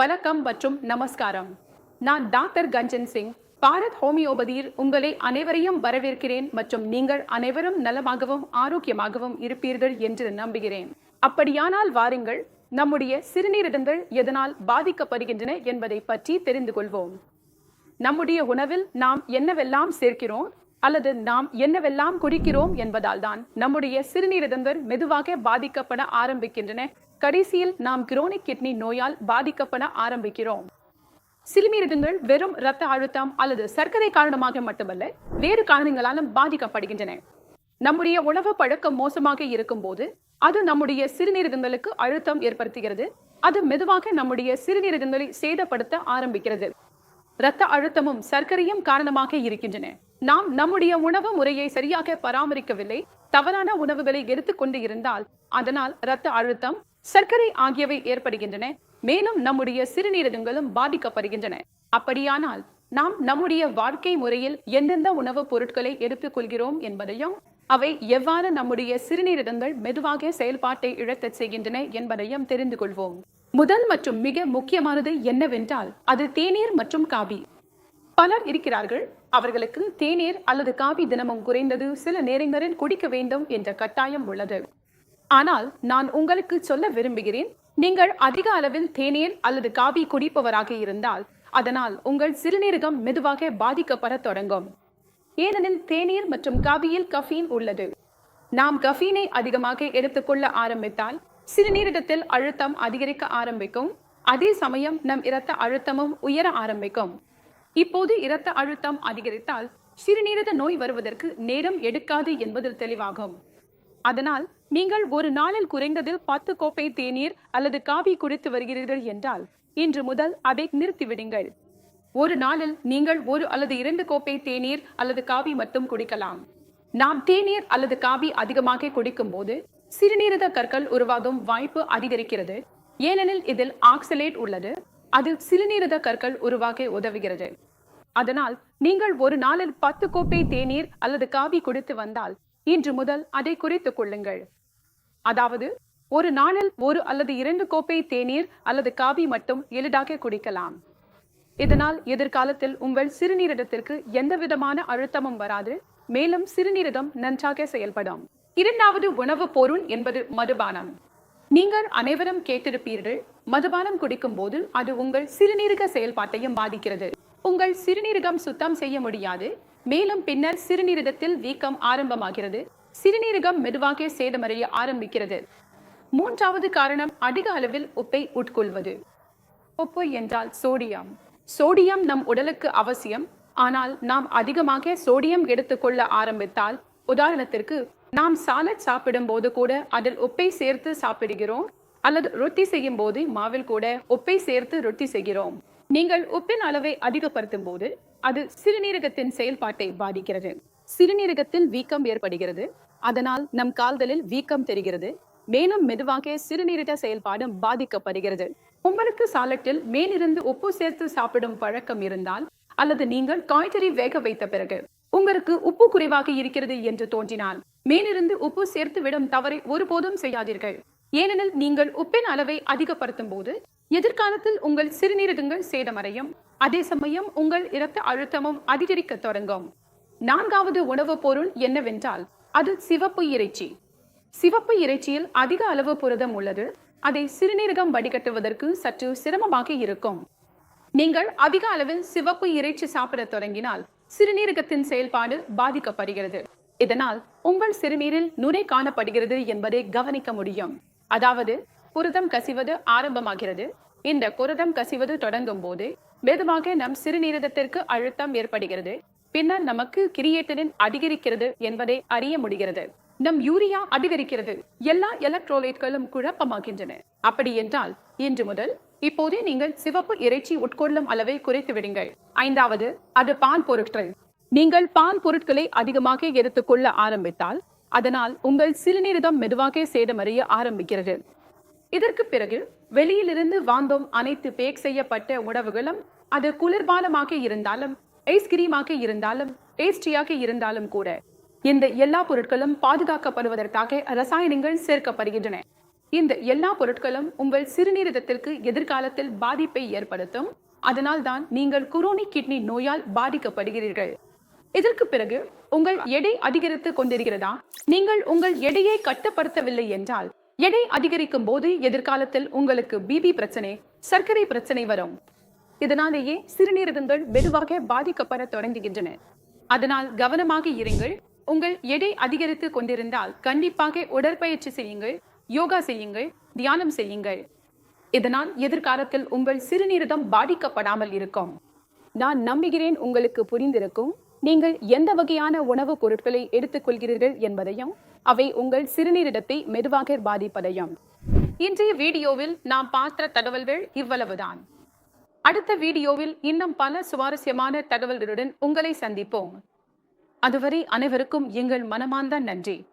வணக்கம் மற்றும் நமஸ்காரம். நான் டாக்டர் கஞ்சன் சிங் பாரத் ஹோமியோபதியில் உங்களை அனைவரையும் வரவேற்கிறேன் மற்றும் நீங்கள் அனைவரும் நலமாகவும் ஆரோக்கியமாகவும் இருப்பீர்கள் என்று நம்புகிறேன். அப்படியானால் வாருங்கள் நம்முடைய சிறுநீரகங்கள் எதனால் பாதிக்கப்படுகின்றன என்பதை பற்றி தெரிந்து கொள்வோம். நம்முடைய உணவில் நாம் என்னவெல்லாம் சேர்க்கிறோம் அல்லது நாம் என்னவெல்லாம் குடிக்கிறோம் என்பதால் தான் நம்முடைய சிறுநீரகங்கள் மெதுவாக பாதிக்கப்பட ஆரம்பிக்கின்றன கடைசியில் நாம் குரோனிக் கிட்னி நோயால் பாதிக்கப்பட ஆரம்பிக்கிறோம். சிறுநீரகங்கள் வெறும் இரத்த அழுத்தம் அல்லது சர்க்கரை காரணமாக மட்டுமல்ல வேறு காரணங்களாலும் பாதிக்கப்படுகின்றன. நம்முடைய உணவு பழக்கம் மோசமாக இருக்கும்போது அது நம்முடைய சிறுநீரகங்களுக்கு அழுத்தம் ஏற்படுத்துகிறது. அது மெதுவாக நம்முடைய சிறுநீரகங்களை சேதப்படுத்த ஆரம்பிக்கிறது. இரத்த அழுத்தமும் சர்க்கரையும் காரணமாக இருக்கின்றன. நாம் நம்முடைய உணவு முறையை சரியாக பராமரிக்கவில்லை தவறான உணவுகளை எடுத்துக்கொண்டு இருந்தால் அதனால் இரத்த அழுத்தம் சர்க்கரை ஆகியவை ஏற்படுகின்றன. மேலும் நம்முடைய சிறுநீரகங்களும் பாதிக்கப்படுகின்றன. அப்படியானால் நாம் நம்முடைய வாழ்க்கை முறையில் எந்தெந்த உணவுப் பொருட்களை எடுத்துக்கொள்கிறோம் என்பதையும் அவை எவ்வாறு நம்முடைய சிறுநீரகங்கள் மெதுவாக செயல்பாட்டை இழக்கச் செய்கின்றன என்பதையும் தெரிந்து கொள்வோம். முதல் மற்றும் மிக முக்கியமானது என்னவென்றால் அது தேநீர் மற்றும் காபி. பலர் இருக்கிறார்கள் அவர்களுக்கு தேநீர் அல்லது காபி தினமும் குறைந்தது சில நேரங்களில் குடிக்க வேண்டும் என்ற கட்டாயம் உள்ளது. ஆனால் நான் உங்களுக்கு சொல்ல விரும்புகிறேன் நீங்கள் அதிக அளவில் தேநீர் அல்லது காபி குடிப்பவராக இருந்தால் அதனால் உங்கள் சிறுநீரகம் மெதுவாக பாதிக்கப்பட தொடங்கும். ஏனெனில் தேநீர் மற்றும் காபியில் கஃபீன் உள்ளது. நாம் கஃபீனை அதிகமாக எடுத்துக்கொள்ள ஆரம்பித்தால் சிறுநீரகத்தில் அழுத்தம் அதிகரிக்க ஆரம்பிக்கும். அதே சமயம் நம் இரத்த அழுத்தமும் உயர ஆரம்பிக்கும். இப்போது இரத்த அழுத்தம் அதிகரித்தால் சிறுநீரக நோய் வருவதற்கு நேரம் எடுக்காது என்பதில் தெளிவாகும். அதனால் நீங்கள் ஒரு நாளில் குறைந்தது பத்து கோப்பை தேநீர் அல்லது காவி குடித்து வருகிறீர்கள் என்றால் இன்று முதல் அதை நிறுத்திவிடுங்கள். ஒரு நாளில் நீங்கள் ஒரு அல்லது இரண்டு கோப்பை தேநீர் அல்லது காவி மட்டும் குடிக்கலாம். நாம் தேநீர் அல்லது காவி அதிகமாக குடிக்கும் போது சிறுநீரக கற்கள் உருவாகும் வாய்ப்பு அதிகரிக்கிறது. ஏனெனில் இதில் ஆக்சலேட் உள்ளது அதில் சிறுநீரக கற்கள் உருவாக உதவுகிறது. அதனால் நீங்கள் ஒரு நாளில் பத்து கோப்பை தேநீர் அல்லது காவி குடித்து வந்தால் இன்று முதல் அதை குறைத்துக் கொள்ளுங்கள். அதாவது ஒரு நாளில் ஒரு அல்லது இரண்டு கோப்பை தேநீர் அல்லது காபி மட்டும் எளிதாக குடிக்கலாம். இதனால் எதிர்காலத்தில் உங்கள் சிறுநீரகத்திற்கு எந்த விதமான அழுத்தமும் வராது மேலும் சிறுநீரகம் நன்றாக செயல்படும். இரண்டாவது உணவுப் பொருள் என்பது மதுபானம். நீங்கள் அனைவரும் கேட்டிருப்பீர்கள் மதுபானம் குடிக்கும் போது அது உங்கள் சிறுநீரக செயல்பாட்டையும் பாதிக்கிறது. உங்கள் சிறுநீரகம் சுத்தம் செய்ய முடியாது மேலும் பின்னர் சிறுநீரகத்தில் வீக்கம் ஆரம்பமாகிறது. சிறுநீரகம் மெதுவாக சேதமடைய ஆரம்பிக்கிறது. மூன்றாவது காரணம் அதிக அளவில் உப்பை உட்கொள்வது. உப்பு என்றால் சோடியம். சோடியம் நம் உடலுக்கு அவசியம். ஆனால் நாம் அதிகமாக சோடியம் எடுத்துக்கொள்ள ஆரம்பித்தால் உதாரணத்திற்கு நாம் சாலட் சாப்பிடும் போது கூட அதில் உப்பை சேர்த்து சாப்பிடுகிறோம். அல்லது ரொட்டி செய்யும் போது மாவில் கூட உப்பை சேர்த்து ரொட்டி செய்கிறோம். நீங்கள் உப்பின் அளவை அதிகப்படுத்தும் போது அது சிறுநீரகத்தின் செயல்பாட்டை பாதிக்கிறது. சிறுநீரகத்தில் வீக்கம் ஏற்படுகிறது. அதனால் நம் கால்களில் வீக்கம் தெரிகிறது. மேலும் மெதுவாக சிறுநீரக செயல்பாடும் பாதிக்கப்படுகிறது. உங்களுக்கு சாலட்டில் மேலிருந்து உப்பு சேர்த்து சாப்பிடும் பழக்கம் இருந்தால் அல்லது நீங்கள் காய்கறி வேக வைத்த பிறகு உங்களுக்கு உப்பு குறைவாக இருக்கிறது என்று தோன்றினால் மேலிருந்து உப்பு சேர்த்து விடும் தவறை ஒருபோதும் செய்யாதீர்கள். ஏனெனில் நீங்கள் உப்பின் அளவை அதிகப்படுத்தும் போது எதிர்காலத்தில் உங்கள் சிறுநீரகங்கள் சேதமடையும். அதே சமயம் உங்கள் இரத்த அழுத்தமும் அதிகரிக்க தொடங்கும். நான்காவது உணவுப் பொருள் என்னவென்றால் அது சிவப்பு இறைச்சி. சிவப்பு இறைச்சியில் அதிக அளவு புரதம் உள்ளது. அதை சிறுநீரகம் வடிகட்டுவதற்கு சற்று சிரமமாக இருக்கும். நீங்கள் அதிக அளவில் சிவப்பு இறைச்சி சாப்பிட தொடங்கினால் சிறுநீரகத்தின் செயல்பாடு பாதிக்கப்படுகிறது. இதனால் உங்கள் சிறுநீரில் நுரை காணப்படுகிறது என்பதை கவனிக்க முடியும். அதாவது புரதம் கசிவது ஆரம்பமாகிறது. இந்த புரதம் கசிவது தொடங்கும் போது மெதுவாக நம் சிறுநீரகத்திற்கு அழுத்தம் ஏற்படுகிறது. பின்னர் நமக்கு கிரியேட்டரின் அதிகரிக்கிறது என்பதை அறிய முடிகிறது. நம் யூரியா அதிகரிக்கிறது. எல்லா எலக்ட்ரோலைட்களும் குழப்பமாகின்றன. அப்படி என்றால் இன்று முதல் இப்போதே நீங்கள் சிவப்பு இறைச்சி உட்கொள்ளும் அளவை குறைத்து விடுங்கள். ஐந்தாவது அது பான் பொருட்கள். நீங்கள் பான் பொருட்களை அதிகமாக எடுத்துக்கொள்ள ஆரம்பித்தால் அதனால் உங்கள் சிறுநீரகம் மெதுவாக சேதமறிய ஆரம்பிக்கிறது. இதற்கு பிறகு வெளியிலிருந்து வாந்தோம் அனைத்து பேக் செய்யப்பட்ட உணவுகளும் அது குளிர்பானமாக இருந்தாலும் ஐஸ்கிரீமாக இருந்தாலும் பேஸ்ட்ரியாக இருந்தாலும் கூட இந்த எல்லா பொருட்களும் பாதுகாக்கப்படுவதற்காக ரசாயனங்கள் சேர்க்கப்படுகின்றன. இந்த எல்லா பொருட்களும் உங்கள் சிறுநீரகத்திற்கு எதிர்காலத்தில் பாதிப்பை ஏற்படுத்தும். அதனால் தான் நீங்கள் குரோனி கிட்னி நோயால் பாதிக்கப்படுகிறீர்கள். இதற்கு பிறகு உங்கள் எடை அதிகரித்து கொண்டிருக்கிறதா? நீங்கள் உங்கள் எடையை கட்டுப்படுத்தவில்லை என்றால் எடை அதிகரிக்கும் போது எதிர்காலத்தில் உங்களுக்கு பிபி பிரச்சனை சர்க்கரை பிரச்சனை வரும். இதனாலேயே சிறுநீரகங்கள் மெதுவாக பாதிக்கப்பட தொடங்குகின்றன. அதனால் கவனமாக இருங்கள். உங்கள் எடை அதிகரித்து கொண்டிருந்தால் கண்டிப்பாக உடற்பயிற்சி செய்யுங்கள் யோகா செய்யுங்கள் தியானம் செய்யுங்கள். இதனால் எதிர்காலத்தில் உங்கள் சிறுநீரகம் பாதிக்கப்படாமல் இருக்கும். நான் நம்புகிறேன் உங்களுக்கு புரிந்திருக்கும். நீங்கள் எந்த வகையான உணவுப் பொருட்களை எடுத்துக்கொள்கிறீர்கள் என்பதையும் அவை உங்கள் சிறுநீரிடத்தை மெதுவாக பாதிப்பதையும். இன்றைய வீடியோவில் நாம் பார்த்த தகவல்கள் இவ்வளவுதான். அடுத்த வீடியோவில் இன்னும் பல சுவாரஸ்யமான தகவல்களுடன் உங்களை சந்திப்போம். அதுவரை அனைவருக்கும் எங்கள் மனமார்ந்த நன்றி.